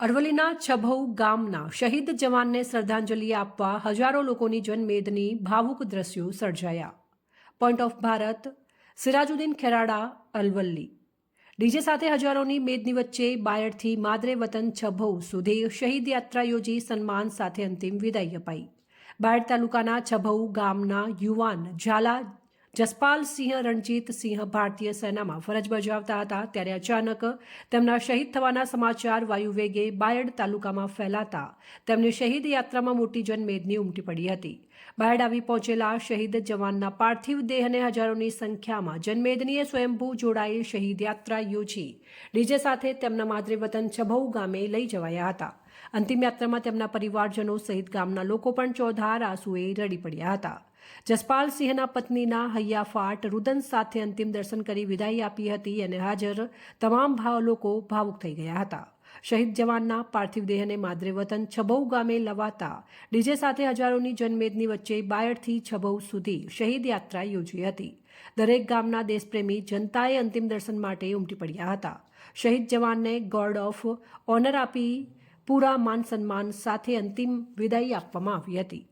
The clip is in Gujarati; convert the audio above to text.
અરવલ્લીના છભૌ ગામના શહીદ જવાનને શ્રદ્ધાંજલિ આપવા હજારો લોકોની જનમેદની ભાવુક દ્રશ્યો સર્જાયા. Point of Bharat Sirajuddin Kherada Aravalli. DJ સાથે હજારોની મેદની વચ્ચે બાયડથી માદરે વતન છભૌ સુધી શહીદ યાત્રા યોજી સન્માન સાથે અંતિમ વિદાય અપાઈ. બાયડ તાલુકાના છભૌ ગામના યુવાન ઝાલા જસપાલસિંહ રણજીતસિંહ ભારતીય સેનામાં ફરજ બજાવતા હતા ત્યારે અચાનક તેમના શહીદ થવાના સમાચાર વાયુવેગે બાયડ તાલુકામાં ફેલાતા તેમની શહીદ યાત્રામાં મોટી જનમેદની ઉમટી પડી હતી. બાયડ આવી પહોંચેલા શહીદ જવાનના પાર્થિવ દેહને હજારોની સંખ્યામાં જનમેદનીએ સ્વયંભૂ જોડાઈ શહીદ યાત્રા યોજી ડીજે સાથે તેમના વતન છભૌ ગામે લઈ જવાયા હતા. અંતિમ યાત્રામાં તેમના પરિવારજનો સહિત ગામના લોકો પણ ચોધાર આંસુએ રડી પડ્યા હતા. જસપાલસિંહના પત્નીના હૈયાફાટ રુદન સાથે અંતિમ દર્શન કરી વિદાય આપી હતી અને હાજર તમામ ભાવ લોકો ભાવુક થઈ ગયા હતા. શહીદ જવાનના પાર્થિવ દેહને માદરે વતન છબૌ ગામે લવાતા ડીજે સાથે હજારોની જનમેદની વચ્ચે બાયડથી છબૌ સુધી શહીદ યાત્રા યોજી હતી. દરેક ગામના દેશપ્રેમી જનતાએ અંતિમ દર્શન માટે ઉમટી પડ્યા હતા. શહીદ જવાનને ગોર્ડ ઓફ ઓનર આપી પૂરા માન સન્માન સાથે અંતિમ વિદાય આપવામાં આવી હતી.